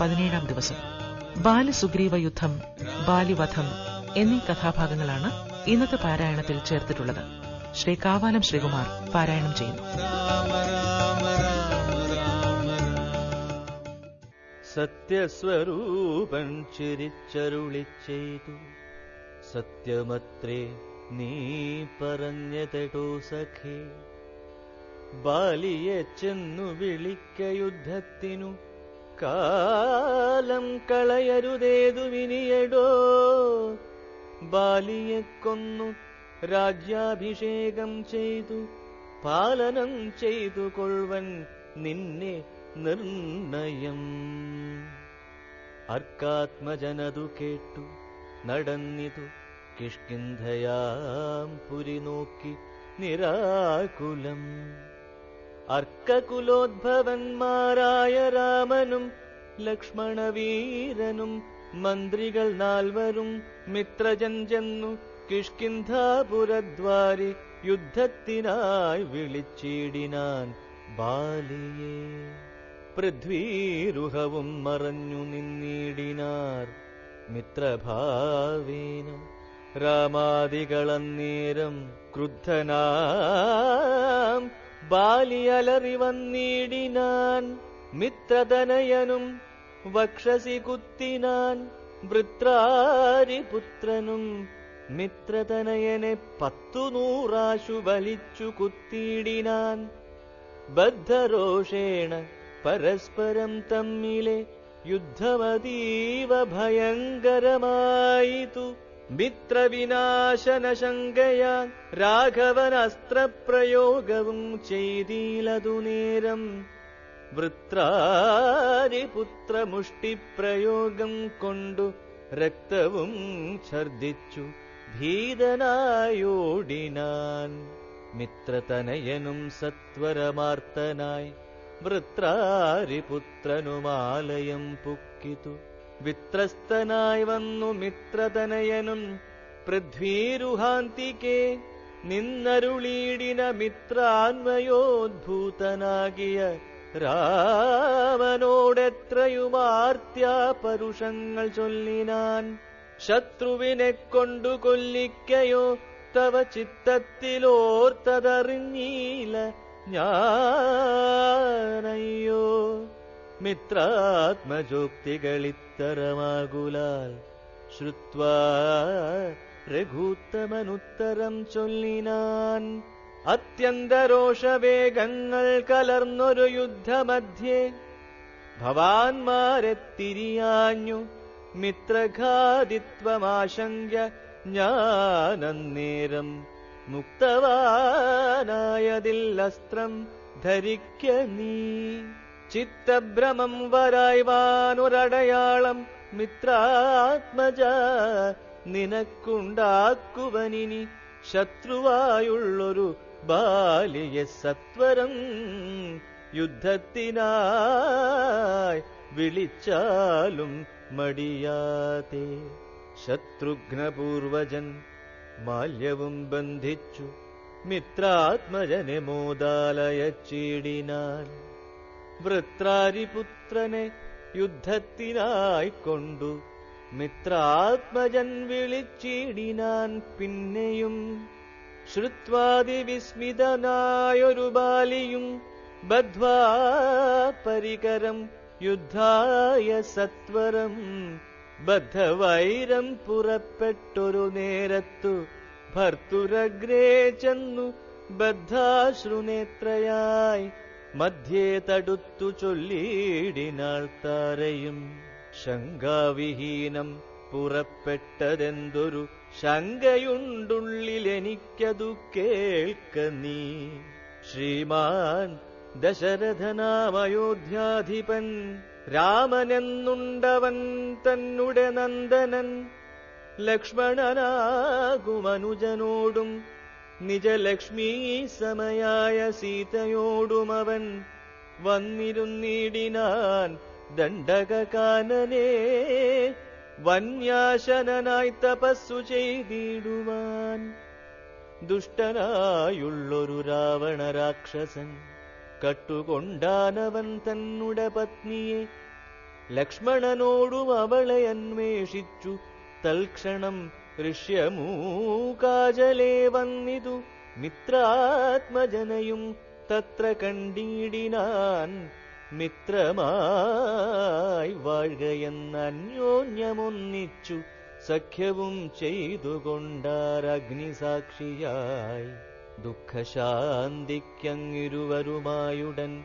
പതിനേഴാം ദിവസം. ബാലസുഗ്രീവ യുദ്ധം ബാലിവധം എന്നീ കഥാഭാഗങ്ങളാണ് ഇന്നത്തെ പാരായണത്തിൽ ചേർത്തിട്ടുള്ളത്. ശ്രീ കാവാലം ശ്രീകുമാർ പാരായണം ചെയ്യുന്നു. സത്യസ്വരൂപൻ ചിരിച്ചരുളി ചെയ്തു. സത്യമത്രേ നീ പറഞ്ഞതെടോ സഖേ. ബാലിയെ ചെന്നു വിളിക്ക യുദ്ധത്തിനു. കാലം കളയരുതേതു വിനിയടോ ബാലിയെ കൊന്നു രാജ്യാഭിഷേകം ചെയ്തു പാലനം ചെയ്തു കൊൾവൻ നിന്നെ നിർണയം. അർക്കാത്മജനതു കേട്ടു നടന്നിതു കിഷ്കിന്ധയാം പുരി നോക്കി നിരാകുലം. അർക്കകുലോദ്ഭവന്മാരായ രാമനും ലക്ഷ്മണവീരനും മന്ത്രികൾ നാൽവരും മിത്രജൻ കിഷ്കിന്ധാപുരദ്വാരി യുദ്ധത്തിനായി വിളിച്ചിടിനാൻ ബാലിയെ. പൃഥ്വീരുഹവും മറഞ്ഞു നിന്നിടിനാർ മിത്രഭാവേന. രാമാദികളന്നേരം ക്രുദ്ധനാം ബാലിയലറി വന്നിടിനാൻ മിത്രതനയനും വക്ഷസി കുത്തിനാൻ വൃത്രാരിപുത്രനും മിത്രതനയനെ പത്തു നൂറാശു വലിച്ചു കുത്തിയിടിനാൻ ബദ്ധരോഷേണ പരസ്പരം തമ്മിലെ യുദ്ധമതീവ ഭയങ്കരമായിതു മിത്രവിനാശന ശങ്കയാ രാഘവൻ അസ്ത്രപ്രയോഗവും ചെയ്തീലതു നേരം. വൃത്രാരിപുത്രമുഷ്ടിപ്രയോഗം കൊണ്ടു രക്തവും ഛർദിച്ചു ഭീതനായോടിനാൻ. മിത്രതനയനും സത്വരമാർത്തനായി വൃത്രാരിപുത്രനുമാലയം പുക്കിതു. വിത്രസ്തനായി വന്നു മിത്രതനയനും പൃഥ്വീരുഹാന്തികെ നിന്നരുളീടിന മിത്രാന്വയോദ്ഭൂതനാകിയ രാമനോടെത്രയുമാർത്യാ പരുഷങ്ങൾ ചൊല്ലിനാൻ. ശത്രുവിനെ കൊണ്ടു കൊല്ലിക്കയോ തവ ചിത്തത്തിലോർത്തതറിഞ്ഞീല ഞാനയ്യോ മിത്രാത്മജോക്തികളിത്തരമാകുലാൽ ശ്രുത്വാ രഘൂത്തമനുത്തരം ചൊല്ലിനാൻ അത്യന്തരോഷവേഗങ്ങൾ കലർന്നൊരു യുദ്ധമധ്യേ ഭവാന്മാരെ തിരിയാഞ്ഞു മിത്രഘാതിത്വമാശങ്ക ഞാനന്നേരം മുക്തവാനായതിൽ അസ്ത്രം ധരിക്ക നീ ചിത്തഭ്രമം വരായ്വാനൊരടയാളം മിത്രാത്മജ നിനക്കുണ്ടാക്കുവനിനി ശത്രുവായുള്ളൊരു ബാലിയെ സത്വരം യുദ്ധത്തിനായി വിളിച്ചാലും മടിയാതെ. ശത്രുഘ്നപൂർവജൻ മാല്യവും ബന്ധിച്ചു മിത്രാത്മജനെ മോദാലയച്ചീടിനാൻ വൃത്രാരിപുത്രനെ യുദ്ധത്തിനായി കൊണ്ടു മിത്രാത്മജൻ വിളിച്ചിടിനാൻ പിന്നെയും. ശ്രുത്വാതിവിസ്മിതനായൊരു ബാലിയും ബദ്ധ്വാ പരികരം യുദ്ധായ സത്വരം. ബദ്ധവൈരം പുറപ്പെട്ടൊരു നേരത്തു ഭർത്തുരഗ്രേ ചെന്നു ബദ്ധാശ്രുനേത്രയായി മധ്യേ തടുത്തു ചൊല്ലിയിടിനാൾ താരയും ശങ്കാവിഹീനം പുറപ്പെട്ടതെന്തൊരു ശങ്കയുണ്ടുള്ളിലെനിക്കതു കേൾക്ക നീ. ശ്രീമാൻ ദശരഥനാമയോധ്യാധിപൻ രാമനെന്നുണ്ടവൻ തന്നുടെ നന്ദനൻ ലക്ഷ്മണനാകുമനുജനോടും നിജലക്ഷ്മീ സമയായ സീതയോടുമവൻ വന്നിരുന്നിടിനാൻ ദണ്ഡകാനനെ വന്യാശനായി തപസ്സു ചെയ്തിടുവാൻ. ദുഷ്ടനായുള്ളൊരു രാവണ രാക്ഷസൻ കട്ടുകൊണ്ടാനവൻ തന്നുടെ പത്നിയെ ലക്ഷ്മണനോടും അവളെ അന്വേഷിച്ചു. തൽക്ഷണം ഋഷ്യമൂകാജലേ വന്നിതു. മിത്രാത്മജനയും തത്ര കണ്ടീടിനാൻ മിത്രമായി വാഴുകയെന്ന അന്യോന്യമൊന്നിച്ചു സഖ്യവും ചെയ്തുകൊണ്ടാരഗ്നിസാക്ഷിയായി ദുഃഖശാന്തിക്കങ്ങിരുവരുമായുടൻ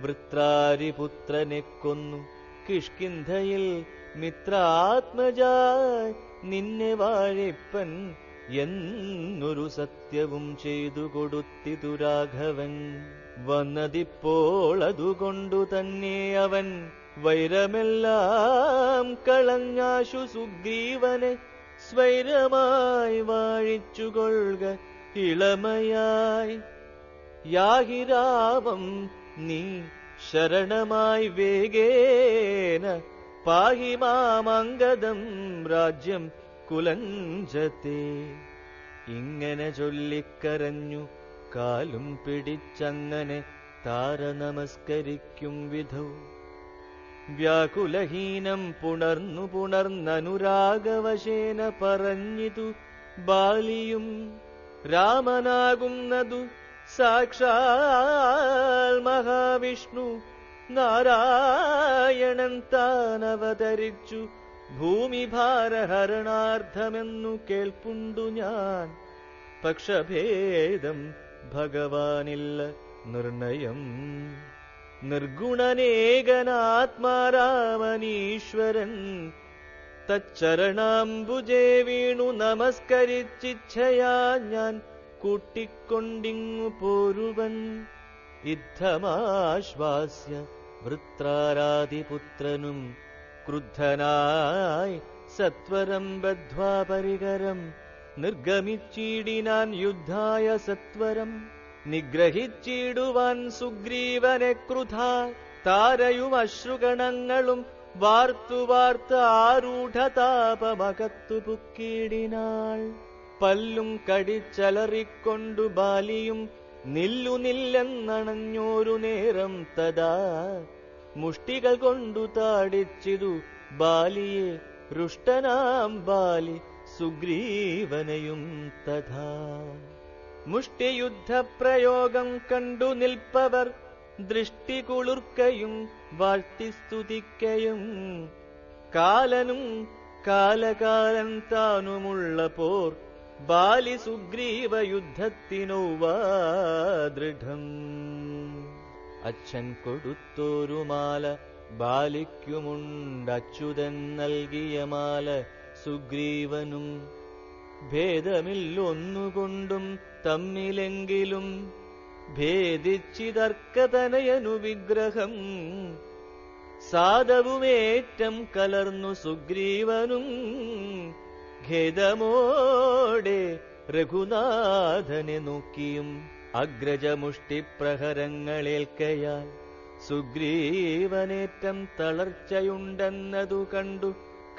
വൃത്രാരിപുത്രനെ കൊന്നു. കിഷ്കിന്ധയിൽ മിത്രാത്മജായ് നിന്നെ വാഴിപ്പൻ എന്നൊരു സത്യവും ചെയ്തു കൊടുത്തിതു രാഘവൻ. വന്നതിപ്പോൾ അതുകൊണ്ടു തന്നെ അവൻ വൈരമെല്ലാം കളഞ്ഞാശു സുഗ്രീവനെ സ്വൈരമായി വാഴിച്ചുകൊള്ളുക ഇളമയായി. യാഹിരാവം നീ ശരണമായി വേഗേന പാഹി മാമംഗതം രാജ്യം കുലഞ്ചത്തെ. ഇങ്ങനെ ചൊല്ലിക്കരഞ്ഞു കാലും പിടിച്ചങ്ങനെ താര നമസ്കരിക്കും വിധൗ. വ്യാകുലഹീനം പുണർന്നു പുണർന്നനുരാഗവശേന പറഞ്ഞിതു ബാലിയും രാമനാകുന്നതു സാക്ഷാൽ മഹാവിഷ്ണു നാരായണൻ താൻ അവതരിച്ചു ഭൂമിഭാരഹരണാർത്ഥമെന്നു കേൾപ്പുണ്ടു ഞാൻ. പക്ഷഭേദം ഭഗവാനില്ല. നിർണയം നിർഗുണനേകനാത്മാരാമനീശ്വരൻ തച്ചരണാംബുജേ വീണു നമസ്കരിച്ചിച്ഛയാ ഞാൻ. കൂട്ടിക്കൊണ്ടിങ്ങു പോരുവൻ. യുദ്ധമാശ്വാസ്യ വൃത്രാരാതിപുത്രനും ക്രുദ്ധനായി സത്വരം ബദ്ധ്വാ പരികരം നിർഗമിച്ചിടിനാൻ യുദ്ധായ സത്വരം. നിഗ്രഹിച്ചീടുവാൻ സുഗ്രീവനെ ക്രുധ താരയും അശ്രുഗണങ്ങളും വാർത്തു വാർത്ത് ആരൂഢതാപമകത്തു പുക്കീടിനാൾ പല്ലും കടിച്ചലറിക്കൊണ്ടു ബാലിയും നില്ലു നില്ലെന്നണഞ്ഞോരു നേരം തഥാ. മുഷ്ടികൾ കൊണ്ടു താടിച്ചിതു ബാലിയെ രുഷ്ടനാം ബാലി സുഗ്രീവനയും തഥാ. മുഷ്ടിയുദ്ധപ്രയോഗം കണ്ടു നിൽപ്പവർ ദൃഷ്ടി കുളിർക്കയും വാഴ്ത്തി സ്തുതിക്കയും. കാലനും കാലകാലൻ താനുമുള്ള പോർ ബാലി സുഗ്രീവ യുദ്ധത്തിനോവാ ദൃഢം. അച്ഛൻ കൊടുത്തോരു മാല ബാലിക്കുമുണ്ടച്യുതൻ നൽകിയ മാല സുഗ്രീവനും ഭേദമില്ലൊന്നുകൊണ്ടും തമ്മിലെങ്കിലും ഭേദിച്ചിതർക്കതനയനു വിഗ്രഹം. സാധവുമേറ്റം കലർന്നു സുഗ്രീവനും ഖേദമോടെ രഘുനാഥനെ നോക്കിയും അഗ്രജമുഷ്ടിപ്രഹരങ്ങളേൽക്കയാൽ സുഗ്രീവനേറ്റം തളർച്ചയുണ്ടെന്നതു കണ്ടു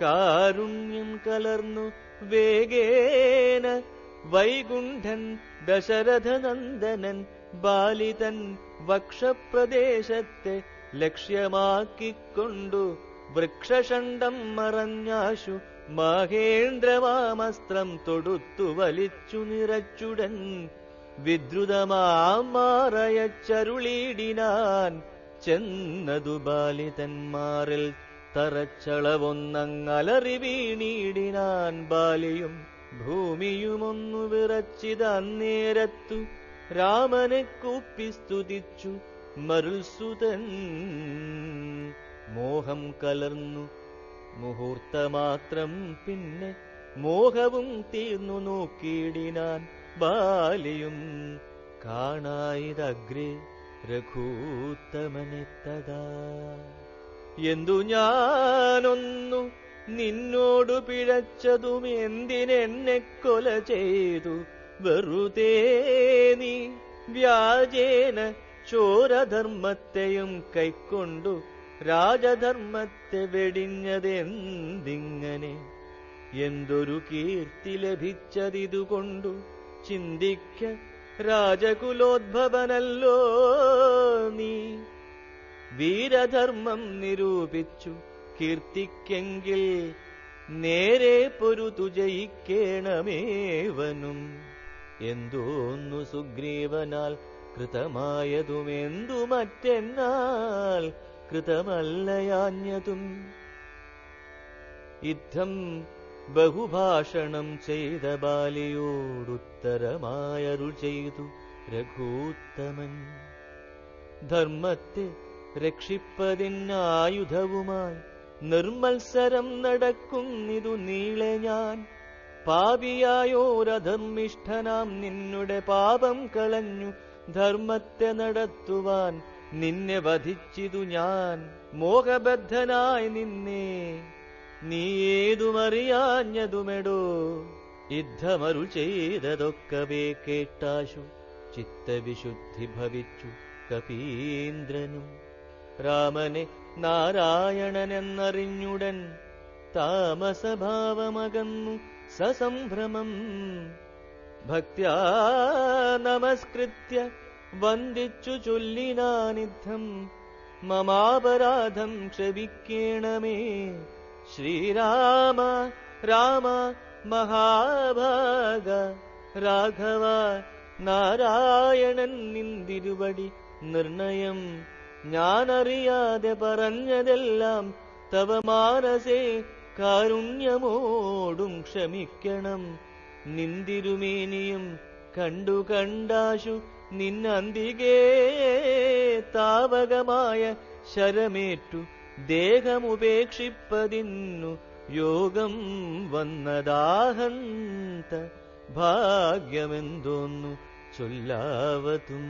കാരുണ്യം കലർന്നു വേഗേന വൈകുണ്ഠൻ ദശരഥനന്ദനൻ ബാലിതൻ വക്ഷപ്രദേശത്തെ ലക്ഷ്യമാക്കിക്കൊണ്ടു വൃക്ഷഷണ്ടം മറഞ്ഞാശു മഹേന്ദ്രമാമസ്ത്രം തൊടുത്തു വലിച്ചു നിറച്ചുടൻ വിദ്രുതമാറയച്ചരുളീടിനാൻ ചെന്നതു ബാലിതന്മാരിൽ തറച്ചളവൊന്നങ്ങലറി വീണീടിനാൻ ബാലിയും ഭൂമിയുമൊന്നു വിറച്ചിത് അന്നേരത്തു രാമനെ കൂപ്പി സ്തുതിച്ചു മരുൾസുതൻ. മോഹം കലർന്നു മുഹൂർത്തമാത്രം പിന്നെ മോഹവും തീർന്നു നോക്കിയിടിനാൻ ബാലിയും കാണായിതഗ്രേ രഘൂത്തമനെത്തതാ. എന്തു ഞാനൊന്നു നിന്നോടു പിഴച്ചതും എന്തിനെന്നെ കൊല ചെയ്തു? വെറുതെ നീ വ്യാജേന ചോരധർമ്മത്തെയും കൈക്കൊണ്ടു രാജധർമ്മത്തെ വെടിഞ്ഞതെന്തിങ്ങനെ? എന്തൊരു കീർത്തി ലഭിച്ചതിതുകൊണ്ടു ചിന്തിക്ക രാജകുലോദ്ഭവനല്ലോ നീ. വീരധർമ്മം നിരൂപിച്ചു കീർത്തിക്കെങ്കിൽ നേരെ പൊരുതു ജയിക്കേണമേവനും. എന്തോന്നു സുഗ്രീവനാൽ കൃതമായതുമെന്തു മറ്റെന്നാൽ കൃതമല്ലയാഞ്ഞതും ഇദ്ധം ബഹുഭാഷണം ചെയ്ത ബാലിയോടുത്തരമായരു ചെയ്തു രഘൂത്തമൻ. ധർമ്മത്തെ രക്ഷിപ്പതിനായുധവുമായി നിർമത്സരം നടക്കുന്നിതു നീളെ ഞാൻ. പാപിയായോരധർമ്മിഷ്ഠനാം നിന്നുടെ പാപം കളഞ്ഞു ധർമ്മത്തെ നടത്തുവാൻ നിന്നെ വധിച്ചിതു ഞാൻ. മോഹബദ്ധനായി നിന്നെ നീ ഏതുമറിയാഞ്ഞതുമെടോ? യുദ്ധമരു ചെയ്തതൊക്കവേ കേട്ടാശു. ചിത്തവിശുദ്ധി ഭവിച്ചു കപീന്ദ്രനും. രാമനെ നാരായണനെന്നറിഞ്ഞുടൻ താമസഭാവമകന്നു സസംഭ്രമം. ഭക്ത്യാ നമസ്കൃത്യ വന്ദിച്ചു ചൊല്ലിനാനിദ്ധം മമാപരാധം ക്ഷമിക്കേണമേ. ശ്രീരാമ രാമ മഹാഭാഗ രാഘവ നാരായണൻ നിന്തിരുവടി നിർണയം. ഞാനറിയാതെ പറഞ്ഞതെല്ലാം തവ മാനസേ കാരുണ്യമോടും ക്ഷമിക്കണം. നിന്തിരുമേനിയും കണ്ടു കണ്ടാശു നിന്നന്തികേ താവകമായ ശരമേറ്റു ദേഹമുപേക്ഷിപ്പതിന്നു യോഗം വന്നദാഹന്ത ഭാഗ്യമെന്തോന്നു ചൊല്ലാവതും.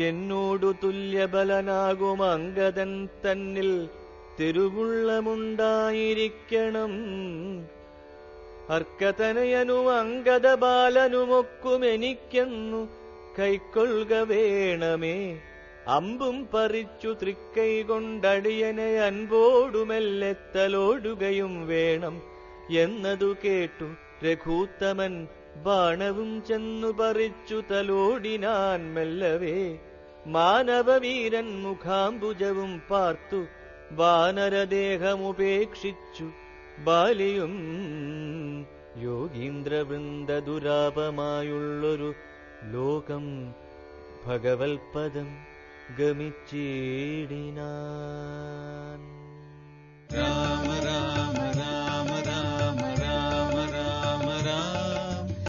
എന്നോടു തുല്യബലനാകും അംഗതൻ തന്നിൽ തിരുവുള്ളമുണ്ടായിരിക്കണം. അർക്കതനയനു അങ്കദ ബാലനുമൊക്കുമെനിക്കെന്നു കൈക്കൊള്ളുക വേണമേ. അമ്പും പറിച്ചു തൃക്കൈ കൊണ്ടടിയനെ അൻപോടുമെല്ലെത്തലോടുകയും വേണം എന്നതു കേട്ടു രഘൂത്തമൻ. ബാണവും ചെന്നു പറിച്ചു തലോടിനാൻ മെല്ലവേ. മാനവവീരൻ മുഖാംബുജവും പാർത്തു വാനരദേഹമുപേക്ഷിച്ചു ബാലിയും യോഗീന്ദ്രവൃന്ദ ദുരാപമായുള്ളൊരു ലോകം ഭഗവത്പദം ഗമിച്ചീടിനാൻ. രാമ രാമ